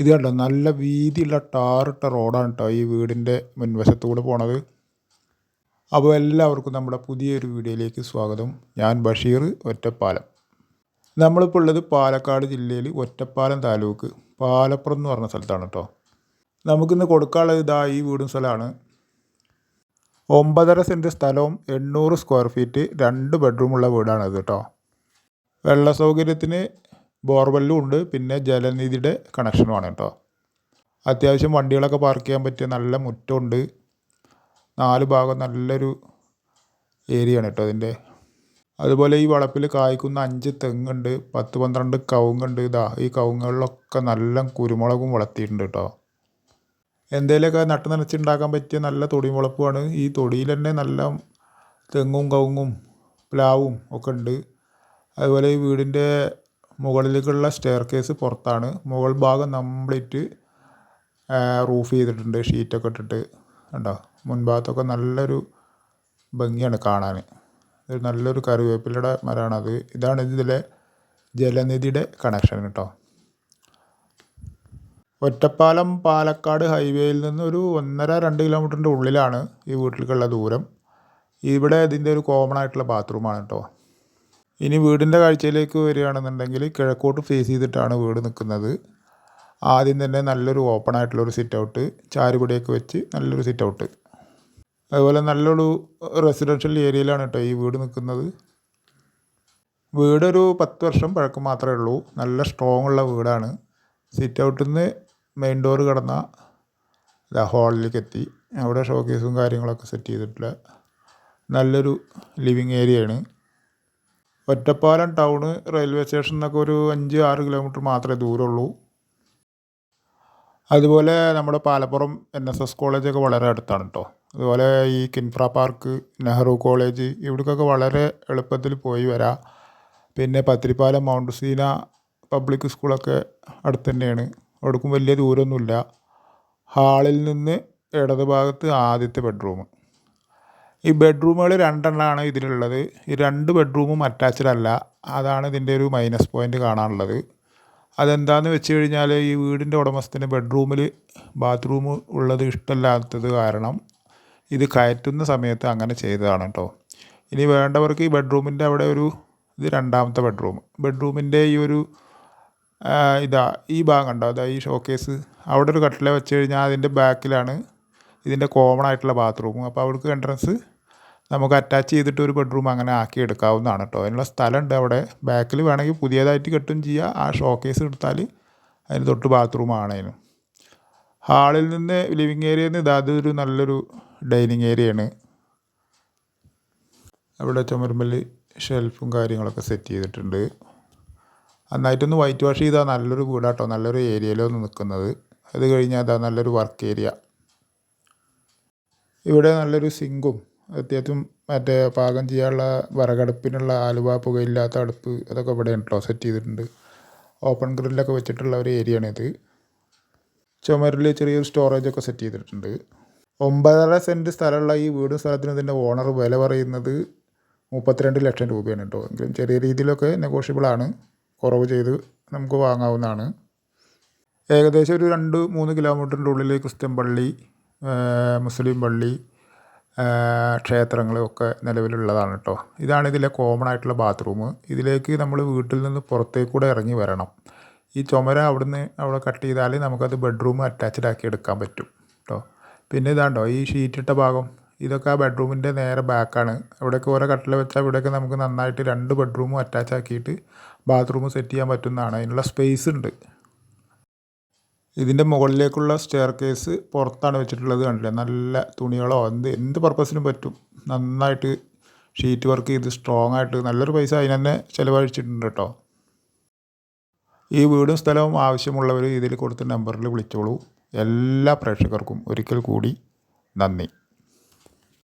ഇത് കണ്ടോ? നല്ല വീതിയുള്ള ടാറിട്ട റോഡാണ് കേട്ടോ ഈ വീടിന്റെ മുൻവശത്തൂടെ പോണത്. അപ്പോൾ എല്ലാവർക്കും നമ്മുടെ പുതിയൊരു വീഡിയോയിലേക്ക് സ്വാഗതം. ഞാൻ ബഷീർ ഒറ്റപ്പാലം. നമ്മളിപ്പോൾ ഉള്ളത് പാലക്കാട് ജില്ലയിൽ ഒറ്റപ്പാലം താലൂക്ക് പാലപ്പുറം എന്ന് പറഞ്ഞ സ്ഥലത്താണ് കേട്ടോ നമുക്കിന്ന് കൊടുക്കാനുള്ളത് ഇതാ ഈ വീടും സ്ഥലമാണ്. ഒമ്പതര സെന്റ് സ്ഥലവും എണ്ണൂറ് സ്ക്വയർ ഫീറ്റ് രണ്ട് ബെഡ്റൂമുള്ള വീടാണിത് കേട്ടോ വെള്ള സൗകര്യത്തിന് ബോർവെല്ലും ഉണ്ട്. പിന്നെ ജലനിധിയുടെ കണക്ഷനുമാണ് കേട്ടോ. അത്യാവശ്യം വണ്ടികളൊക്കെ പാർക്ക് ചെയ്യാൻ പറ്റിയ നല്ല മുറ്റമുണ്ട്. നാല് ഭാഗം നല്ലൊരു ഏരിയയാണ് കേട്ടോ അതിന്റെ. അതുപോലെ ഈ വളപ്പിൽ കായ്ക്കുന്ന അഞ്ച് തെങ്ങുണ്ട് പത്ത് പന്ത്രണ്ട് കവുങ്ങുണ്ട്. ഇതാ ഈ കവുങ്ങുകളിലൊക്കെ നല്ല കുരുമുളകും വളർത്തിയിട്ടുണ്ട് കേട്ടോ. എന്തേലൊക്കെ നട്ട് നനച്ചുണ്ടാക്കാൻ പറ്റിയ നല്ല തൊടി മുളപ്പുമാണ് ഈ തൊടിയിൽ തന്നെ നല്ല തെങ്ങും കവുങ്ങും പ്ലാവും ഒക്കെ ഉണ്ട്. അതുപോലെ ഈ വീടിന്റെ മുകളിലേക്കുള്ള സ്റ്റെയർ കേസ് പുറത്താണ്. മുകൾ ഭാഗം കംപ്ലീറ്റ് റൂഫ് ചെയ്തിട്ടുണ്ട്. ഷീറ്റൊക്കെ ഇട്ടിട്ട്. കണ്ടോ? മുൻഭാഗത്തൊക്കെ നല്ലൊരു ഭംഗിയാണ് കാണാൻ. ഇത് നല്ലൊരു കറിവേപ്പിലയുടെ മരമാണത് ഇതാണ് ഇതിലെ ജലനിധിയുടെ കണക്ഷൻ കേട്ടോ. ഒറ്റപ്പാലം പാലക്കാട് ഹൈവേയിൽ നിന്ന് ഒരു ഒന്നര രണ്ട് കിലോമീറ്ററിന്റെ ഉള്ളിലാണ് ഈ വീട്ടിലേക്കുള്ള ദൂരം. ഇവിടെ ഇതിന്റെ ഒരു കോമൺ ആയിട്ടുള്ള ബാത്റൂമാണ് കേട്ടോ. ഇനി വീടിന്റെ കാഴ്ചയിലേക്ക് വരികയാണെന്നുണ്ടെങ്കിൽ കിഴക്കോട്ട് ഫേസ് ചെയ്തിട്ടാണ് വീട് നിൽക്കുന്നത്. ആദ്യം തന്നെ നല്ലൊരു ഓപ്പൺ ആയിട്ടുള്ളൊരു സിറ്റ് ഔട്ട് ചാരുപടിയൊക്കെ വെച്ച് നല്ലൊരു സിറ്റ് ഔട്ട് അതുപോലെ നല്ലൊരു റെസിഡൻഷ്യൽ ഏരിയയിലാണ് കേട്ടോ ഈ വീട് നിൽക്കുന്നത്. വീടൊരു പത്ത് വർഷം പഴക്കം മാത്രമേ ഉള്ളൂ. നല്ല സ്ട്രോങ് ഉള്ള വീടാണ്. സിറ്റ് ഔട്ടിൽ നിന്ന് മെയിൻ ഡോറ് കടന്ന ഹാളിലേക്ക് എത്തി. അവിടെ ഷോക്കേസും കാര്യങ്ങളൊക്കെ സെറ്റ് ചെയ്തിട്ടുള്ള നല്ലൊരു ലിവിങ് ഏരിയയാണ് ഒറ്റപ്പാലം ടൗണ് റെയിൽവേ സ്റ്റേഷൻ എന്നൊക്കെ ഒരു അഞ്ച് ആറ് കിലോമീറ്റർ മാത്രമേ ദൂരമുള്ളൂ. അതുപോലെ നമ്മുടെ പാലപ്പുറം എൻ എസ് എസ് കോളേജൊക്കെ വളരെ അടുത്താണ് കേട്ടോ അതുപോലെ ഈ കിൻഫ്ര പാർക്ക് നെഹ്റു കോളേജ് ഇവിടേക്കൊക്കെ വളരെ എളുപ്പത്തിൽ പോയി വരാം. പിന്നെ പത്തിരിപ്പാലം മൗണ്ട് സീന പബ്ലിക് സ്കൂളൊക്കെ അടുത്ത് തന്നെയാണ്. അവിടേക്കും വലിയ ദൂരമൊന്നുമില്ല. ഹാളിൽ നിന്ന് ഇടത് ഭാഗത്ത് ആദ്യത്തെ ബെഡ്റൂം ഈ ബെഡ്റൂമുകൾ രണ്ടെണ്ണമാണ് ഇതിലുള്ളത്. ഈ രണ്ട് ബെഡ്റൂമും അറ്റാച്ച്ഡ് അല്ല അതാണ് ഇതിന്റെ ഒരു മൈനസ് പോയിന്റ് കാണാനുള്ളത്. അതെന്താണെന്ന് വെച്ച് കഴിഞ്ഞാൽ ഈ വീടിന്റെ ഉടമസ്ഥന് ബെഡ്റൂമിൽ ബാത്റൂം ഉള്ളത് ഇഷ്ടമല്ലാത്തത് കാരണം ഇത് കയറ്റുന്ന സമയത്ത് അങ്ങനെ ചെയ്തതാണ് കേട്ടോ ഇനി വേണ്ടവർക്ക് ഈ ബെഡ്റൂമിന്റെ അവിടെ ഒരു ഇത് രണ്ടാമത്തെ ബെഡ്റൂം ബെഡ്റൂമിന്റെ ഈ ഒരു ഇതാ ഈ ഭാഗം കണ്ടോ? അതാ ഈ ഷോക്കേസ് അവിടെ ഒരു കട്ടില വെച്ച് കഴിഞ്ഞാൽ അതിന്റെ ബാക്കിലാണ് ഇതിന്റെ കോമൺ ആയിട്ടുള്ള ബാത്റൂം അപ്പോൾ അവിടേക്ക് എൻട്രൻസ് നമുക്ക് അറ്റാച്ച് ചെയ്തിട്ട് ഒരു ബെഡ്റൂം അങ്ങനെ ആക്കി എടുക്കാവുന്നതാണ് കേട്ടോ അതിനുള്ള സ്ഥലമുണ്ട് അവിടെ. ബാക്കിൽ വേണമെങ്കിൽ പുതിയതായിട്ട് കെട്ടും ചെയ്യുക ആ ഷോക്കേസ് എടുത്താൽ അതിന് തൊട്ട് ബാത്റൂമാണ് അതിന് ഹാളിൽ നിന്ന് ലിവിങ് ഏരിയയിൽ നിന്ന് ഇതാ അതൊരു നല്ലൊരു ഡൈനിങ് ഏരിയയാണ് അവിടെ ചുമരുമ്പൽ ഷെൽഫും കാര്യങ്ങളൊക്കെ സെറ്റ് ചെയ്തിട്ടുണ്ട്. നന്നായിട്ടൊന്ന് വൈറ്റ് വാഷ് ചെയ്താൽ നല്ലൊരു വീടാട്ടോ. നല്ലൊരു ഏരിയയിലൊന്ന് നിൽക്കുന്നത് അത് കഴിഞ്ഞാൽ അതാ നല്ലൊരു വർക്ക് ഏരിയ ഇവിടെ നല്ലൊരു സിങ്കും അത്യാവശ്യം മറ്റേ പാകം ചെയ്യാനുള്ള വിറകടുപ്പിനുള്ള ആലുവ പുകയില്ലാത്ത അടുപ്പ് അതൊക്കെ ഇവിടെ ഉണ്ടല്ലോ സെറ്റ് ചെയ്തിട്ടുണ്ട് ഓപ്പൺ ഗ്രില്ലൊക്കെ വെച്ചിട്ടുള്ള ഒരു ഏരിയ ആണിത്. ചുമരിൽ ചെറിയൊരു സ്റ്റോറേജൊക്കെ സെറ്റ് ചെയ്തിട്ടുണ്ട്. ഒമ്പതര സെന്റ് സ്ഥലമുള്ള ഈ വീടും സ്ഥലത്തിന് ഇതിന്റെ ഓണർ വില പറയുന്നത് മുപ്പത്തിരണ്ട് ലക്ഷം രൂപയാണ് കേട്ടോ. എങ്കിലും ചെറിയ രീതിയിലൊക്കെ നെഗോഷ്യബിളാണ് കുറവ് ചെയ്ത് നമുക്ക് വാങ്ങാവുന്നതാണ്. ഏകദേശം ഒരു രണ്ട് മൂന്ന് കിലോമീറ്ററിന്റെ ഉള്ളിൽ ക്രിസ്ത്യൻ പള്ളി മുസ്ലിം പള്ളി ക്ഷേത്രങ്ങളും ഒക്കെ നിലവിലുള്ളതാണ് കേട്ടോ ഇതാണ് ഇതിലെ കോമൺ ആയിട്ടുള്ള ബാത്റൂം ഇതിലേക്ക് നമ്മൾ വീട്ടിൽ നിന്ന് പുറത്തേക്കൂടെ ഇറങ്ങി വരണം. ഈ ചുമര അവിടുന്ന് അവിടെ കട്ട് ചെയ്താൽ നമുക്കത് ബെഡ്റൂം അറ്റാച്ച്ഡ് ആക്കി എടുക്കാൻ പറ്റും കേട്ടോ പിന്നെ ഇതാണ്ടോ ഈ ഷീറ്റിട്ട ഭാഗം ഇതൊക്കെ ആ ബെഡ്റൂമിന്റെ നേരെ ബാക്കാണ് ഇവിടെയൊക്കെ ഓരോ കട്ടിൽ വെച്ചാൽ ഇവിടെയൊക്കെ നമുക്ക് നന്നായിട്ട് രണ്ട് ബെഡ്റൂമും അറ്റാച്ച് ആക്കിയിട്ട് ബാത്റൂം സെറ്റ് ചെയ്യാൻ പറ്റുന്നതാണ്. അതിനുള്ള സ്പേസ് ഉണ്ട്. ഇതിന്റെ മുകളിലേക്കുള്ള സ്റ്റെയർ കേസ് പുറത്താണ് വെച്ചിട്ടുള്ളത് കണ്ടില്ലേ? നല്ല തുണികളോ എന്ത് എന്ത് പർപ്പസിനും പറ്റും. നന്നായിട്ട് ഷീറ്റ് വർക്ക് ചെയ്ത് സ്ട്രോങ് ആയിട്ട് നല്ലൊരു പൈസ അതിന് തന്നെ ചിലവഴിച്ചിട്ടുണ്ട് കേട്ടോ ഈ വീടും സ്ഥലവും ആവശ്യമുള്ളവർ ഇതിൽ കൊടുത്ത നമ്പറിൽ വിളിച്ചോളൂ. എല്ലാ പ്രേക്ഷകർക്കും ഒരിക്കൽ കൂടി നന്ദി.